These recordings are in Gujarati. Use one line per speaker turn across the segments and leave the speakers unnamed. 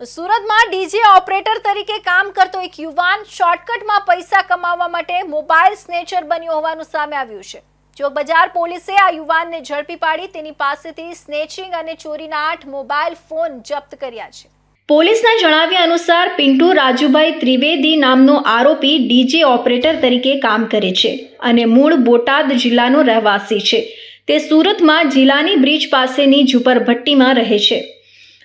સુરતમાં ડીજે ઓપરેટર તરીકે કામ કરતો એક યુવાન શોર્ટકટમાં પૈસા કમાવવા માટે મોબાઈલ સ્નેચર બન્યો હોવાનું સામે આવ્યું છે. જો બજાર પોલીસે આ યુવાનને ઝડપી પાડી, તેની પાસેથી સ્નેચિંગ અને ચોરીના આઠ મોબાઈલ ફોન જપ્ત કર્યા છે. પોલીસના જણાવ્યા અનુસાર પિન્ટુ રાજુભાઈ ત્રિવેદી નામનો આરોપી ડીજે ઓપરેટર તરીકે કામ કરે છે અને મૂળ બોટાદ જિલ્લાનો રહેવાસી છે. તે સુરતમાં જિલ્લાની બ્રિજ પાસેની ઝુંપડભટ્ટીમાં રહે છે.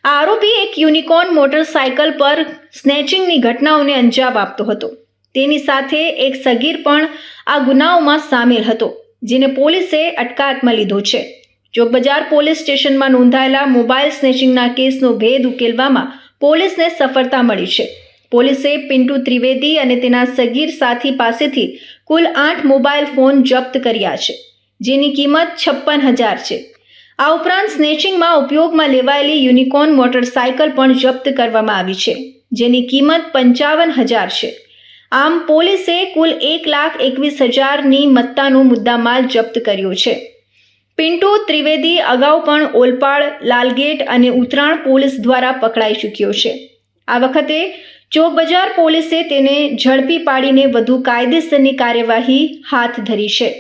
આરોપી એક યુનિકોર્ન મોટરસાયકલ પર સ્નેચિંગની ઘટનાઓને અંજામ આપતો હતો. તેની સાથે એક સગીર પણ આ ગુનાઓમાં સામેલ હતો, જેને પોલીસે અટકાયતમાં લીધો છે. ચોકબજાર પોલીસ સ્ટેશનમાં નોંધાયેલા મોબાઈલ સ્નેચિંગના કેસનો ભેદ ઉકેલવામાં પોલીસને સફળતા મળી છે. પોલીસે પિન્ટુ ત્રિવેદી અને તેના સગીર સાથી પાસેથી કુલ આઠ મોબાઈલ ફોન જપ્ત કર્યા છે, જેની કિંમત છપ્પન હજાર છે. આ ઉપરાંત સ્નેચિંગમાં ઉપયોગમાં લેવાયેલી યુનિકોર્ન મોટરસાયકલ પણ જપ્ત કરવામાં આવી છે, જેની કિંમત પંચાવન હજાર છે. આમ પોલીસે કુલ એક લાખ એકવીસ હજારની મત્તાનો મુદ્દામાલ જપ્ત કર્યો છે. પિન્ટુ ત્રિવેદી અગાઉ પણ ઓલપાડ, લાલગેટ અને ઉત્તરાણ પોલીસ દ્વારા પકડાઈ ચૂક્યો છે. આ વખતે ચોકબજાર પોલીસે તેને ઝડપી પાડીને વધુ કાયદેસરની કાર્યવાહી હાથ ધરી છે.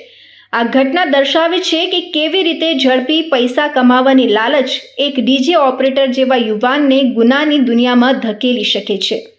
આ ઘટના દર્શાવે છે કે કેવી રીતે ઝડપી પૈસા કમાવાની લાલચ એક ડીજે ઓપરેટર જેવા યુવાનને ગુનાની દુનિયામાં ધકેલી શકે છે.